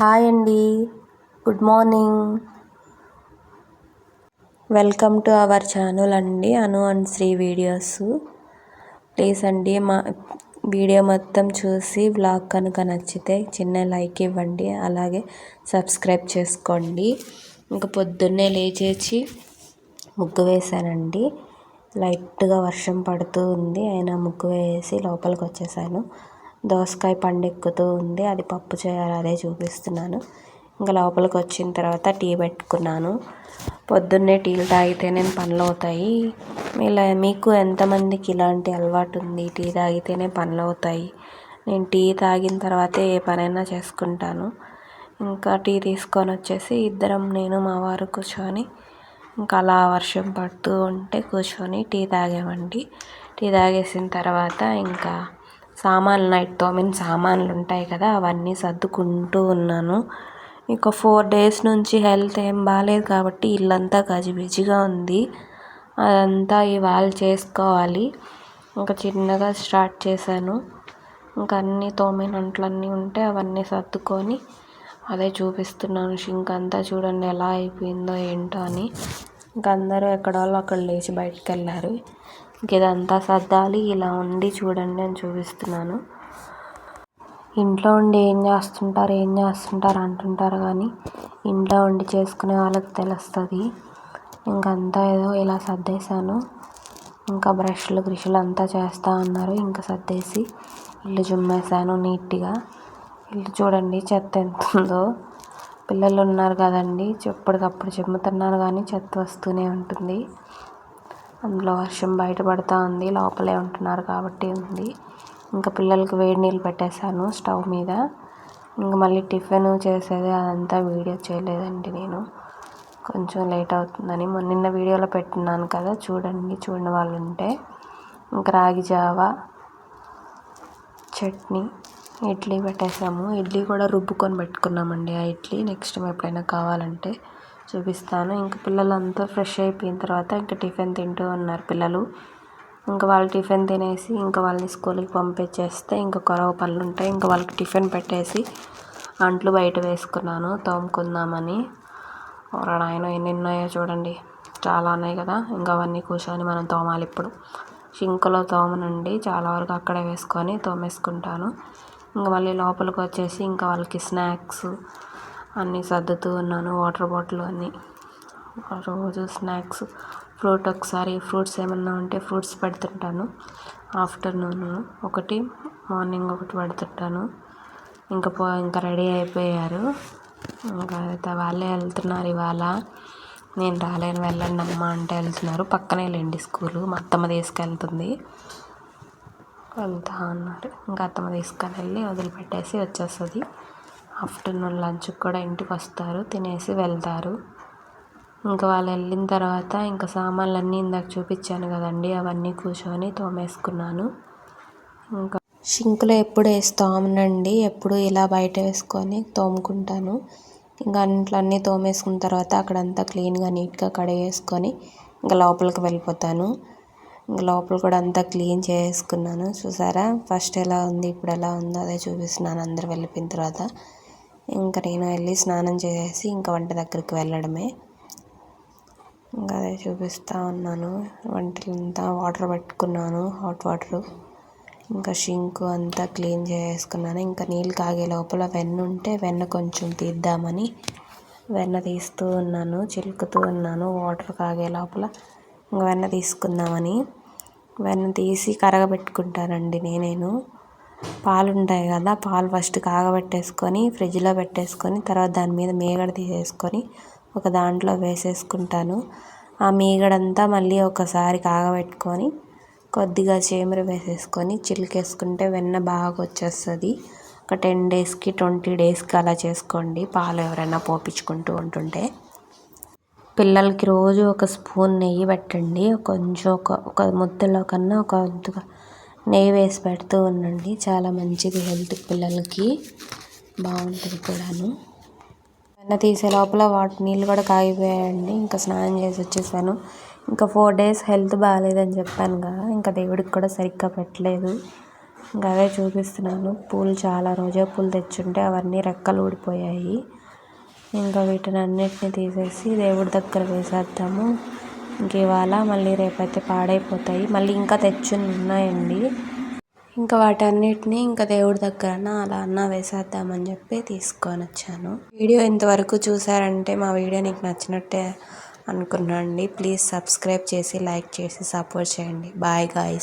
Hi అండి. Good morning. Welcome to our channel అండి. Anu and Shri videos. Please అండి మా వీడియో మొత్తం చూసి బ్లాగ్ కనుక నచ్చితే చిన్న లైక్ ఇవ్వండి. అలాగే సబ్స్క్రైబ్ చేసుకోండి. ఇంకా పొద్దున్నే లేచేసి ముగ్గు వేశానండి. లైట్గా వర్షం పడుతూ ఉంది. అయినా ముగ్గు వేసి లోపలికి వచ్చేసాను. దోసకాయ పండెక్కుతూ ఉంది. అది పప్పు చేయాలి అదే చూపిస్తున్నాను. ఇంకా లోపలికి వచ్చిన తర్వాత టీ పెట్టుకున్నాను. పొద్దున్నే టీలు తాగితేనే పనులు అవుతాయి. ఇలా మీకు ఎంతమందికి ఇలాంటి అలవాటు ఉంది? టీ తాగితేనే పనులు అవుతాయి. నేను టీ తాగిన తర్వాతే ఏ పనైనా చేసుకుంటాను. ఇంకా టీ తీసుకొని వచ్చేసి ఇద్దరం నేను మా వారు కూర్చొని ఇంకా అలా వర్షం పడుతూ ఉంటే కూర్చొని టీ తాగామండి. టీ తాగేసిన తర్వాత ఇంకా సామాన్లు నైట్ తోమిన సామాన్లు ఉంటాయి కదా అవన్నీ సర్దుకుంటూ ఉన్నాను. ఇక ఫోర్ డేస్ నుంచి హెల్త్ ఏం బాగాలేదు కాబట్టి ఇల్లంతా గజిబిజిగా ఉంది. అదంతా ఇవాళ చేసుకోవాలి. ఇంకా చిన్నగా స్టార్ట్ చేశాను. ఇంకా అన్నీ తోమిన అంట్లన్నీ ఉంటే అవన్నీ సర్దుకొని అదే చూపిస్తున్నాను. షింక్ అంతా చూడండి ఎలా అయిపోయిందో ఏంటో అని. ఇంక అందరూ ఎక్కడ వాళ్ళు అక్కడ లేచి బయటకు వెళ్ళారు. ఇదంతా సర్దాలి ఇలా ఉండి చూడండి అని చూపిస్తున్నాను. ఇంట్లో ఉండి ఏం చేస్తుంటారు ఏం చేస్తుంటారు అంటుంటారు కానీ ఇంట్లో ఉండి చేసుకునే వాళ్ళకి తెలుస్తుంది. ఇంకంతా ఏదో ఇలా సర్దేశాను. ఇంకా బ్రష్లు గ్రిష్లు అంతా చేస్తూ ఉన్నారు ఇంకా సర్దేసి ఇల్లు జుమ్మేశాను నీట్గా. ఇల్లు చూడండి చెత్త ఎంత ఉందో. పిల్లలు ఉన్నారు కదండి ఎప్పటికప్పుడు చిమ్ముతున్నారు కానీ చెత్త వస్తూనే ఉంటుంది. అందులో వర్షం బయట ఉంది. లోపలే ఉంటున్నారు కాబట్టి ఉంది. ఇంకా పిల్లలకి వేడి నీళ్ళు పెట్టేశాను స్టవ్ మీద. ఇంకా మళ్ళీ టిఫిన్ చేసేది అదంతా వీడియో చేయలేదండి నేను. కొంచెం లేట్ అవుతుందని నిన్న వీడియోలో పెట్టున్నాను కదా చూడండి చూడని వాళ్ళు ఉంటే. ఇంకా రాగి జావా చట్నీ ఇడ్లీ పెట్టేసాము ఇడ్లీ కూడా రుబ్బుకొని పెట్టుకున్నామండి. ఆ ఇడ్లీ నెక్స్ట్ ఎప్పుడైనా కావాలంటే చూపిస్తాను. ఇంక పిల్లలంతా ఫ్రెష్ అయిపోయిన తర్వాత ఇంకా టిఫిన్ తింటూ ఉన్నారు పిల్లలు. ఇంకా వాళ్ళు టిఫిన్ తినేసి ఇంకా వాళ్ళని స్కూల్కి పంపించేస్తే ఇంకా కొరవ పనులు ఉంటాయి. ఇంకా వాళ్ళకి టిఫిన్ పెట్టేసి అంట్లు బయట వేసుకున్నాను. తోముకుందామని. ఆయన ఎన్ని ఉన్నాయో చూడండి. చాలా ఉన్నాయి కదా. ఇంకా అవన్నీ కూర్చొని మనం తోమాలి ఇప్పుడు. షింకులో తోమనండి. చాలా వరకు అక్కడే వేసుకొని తోమేసుకుంటాను. ఇంకా మళ్ళీ లోపలికి వచ్చేసి ఇంకా వాళ్ళకి స్నాక్స్ అన్నీ సర్దుతూ ఉన్నాను వాటర్ బాటిల్ అన్నీ. రోజు స్నాక్స్ ఫ్రూట్ ఒకసారి ఫ్రూట్స్ ఏమన్నా ఉంటే ఫ్రూట్స్ పెడుతుంటాను. ఆఫ్టర్నూన్ ఒకటి మార్నింగ్ ఒకటి పెడుతుంటాను. ఇంకా పో ఇంకా రెడీ అయిపోయారు. ఇంకా వాళ్ళే వెళ్తున్నారు ఇవాళ. నేను రాలేను వెళ్ళండి అమ్మ అంటే వెళ్తున్నారు. పక్కనే లేండి స్కూలు మా అత్తమ్మ తీసుకెళ్తుంది. వెళ్తా అన్నారు. ఇంకా అత్తమ్మ తీసుకొని వెళ్ళి వదిలిపెట్టేసి వచ్చేస్తుంది. ఆఫ్టర్నూన్ లంచ్కి కూడా ఇంటికి వస్తారు తినేసి వెళ్తారు. ఇంకా వాళ్ళు వెళ్ళిన తర్వాత ఇంకా సామాన్లు అన్నీ ఇందాక చూపించాను కదండి అవన్నీ కూర్చొని తోమేసుకున్నాను. ఇంకా షింక్లో ఎప్పుడు వేసి తోమనండి ఎప్పుడు ఇలా బయట వేసుకొని తోముకుంటాను. ఇంకా అంట్లన్నీ తోమేసుకున్న తర్వాత అక్కడంతా క్లీన్గా నీట్గా కడిగేసుకొని ఇంకా లోపలికి వెళ్ళిపోతాను. ఇంకా లోపల కూడా అంతా క్లీన్ చేసుకున్నాను చూసారా? ఫస్ట్ ఎలా ఉంది ఇప్పుడు ఎలా ఉందో అదే చూపిస్తున్నాను అందరు వెళ్ళిపోయిన తర్వాత. ఇంకా నేను వెళ్ళి స్నానం చేసేసి ఇంకా వంట దగ్గరికి వెళ్ళడమే. ఇంకా అదే చూపిస్తూ ఉన్నాను. వంటలంతా వాటర్ పెట్టుకున్నాను. Hot water. ఇంకా షింక్ అంతా క్లీన్ చేసుకున్నాను ఇంకా నీళ్ళు కాగే లోపల వెన్న ఉంటే వెన్న కొంచెం తీద్దామని వెన్న తీస్తూ ఉన్నాను. చిలుకుతూ ఉన్నాను. వాటర్ కాగే లోపల ఇంకా వెన్న తీసుకుందామని. వెన్న తీసి కరగబెట్టుకుంటానండి నేనేను. పాలు ఉంటాయి కదా పాలు ఫస్ట్ కాగబెట్టేసుకొని ఫ్రిడ్జ్లో పెట్టేసుకొని తర్వాత దాని మీద మీగడ తీసేసుకొని ఒక దాంట్లో వేసేసుకుంటాను. ఆ మీగడంతా మళ్ళీ ఒకసారి కాగబెట్టుకొని కొద్దిగా చీమర వేసేసుకొని చిలికేసుకుంటే వెన్న బాగా వచ్చేస్తుంది. ఒక టెన్ డేస్కి ట్వంటీ డేస్కి అలా చేసుకోండి పాలు ఎవరైనా పోపించుకుంటూ ఉంటుంటే. పిల్లలకి రోజు ఒక స్పూన్ నెయ్యి పెట్టండి కొంచెం ఒక ఒక ముద్దలో కన్నా ఒక నెయ్యి వేసి పెడుతూ ఉండండి. చాలా మంచిది హెల్త్ పిల్లలకి. బాగుంటుంది కూడాను. వెన్న తీసే లోపల వాటి నీళ్ళు కూడా కాగిపోయాయండి. ఇంకా స్నానం చేసి వచ్చేసాను. ఇంకా ఫోర్ డేస్ హెల్త్ బాగాలేదని చెప్పాను కదా ఇంకా దేవుడికి కూడా సరిగ్గా పెట్టలేదు. ఇంకా అవే చూపిస్తున్నాను. పూలు చాలా రోజా పూలు తెచ్చుంటే అవన్నీ రెక్కలు ఊడిపోయాయి. ఇంకా వీటిని అన్నిటిని తీసేసి దేవుడి దగ్గర వేసేద్దాము. ఇంక ఇవాళ మళ్ళీ రేపైతే పాడైపోతాయి. మళ్ళీ ఇంకా తెచ్చుని ఉన్నాయండి ఇంకా వాటన్నిటిని ఇంకా దేవుడి దగ్గరన అలా అన్న వేసేద్దామని చెప్పి తీసుకొని వచ్చాను. వీడియో ఇంతవరకు చూసారంటే మా వీడియో నీకు నచ్చినట్టే అనుకున్నాండి. ప్లీజ్ సబ్స్క్రైబ్ చేసి లైక్ చేసి సపోర్ట్ చేయండి. Bye guys.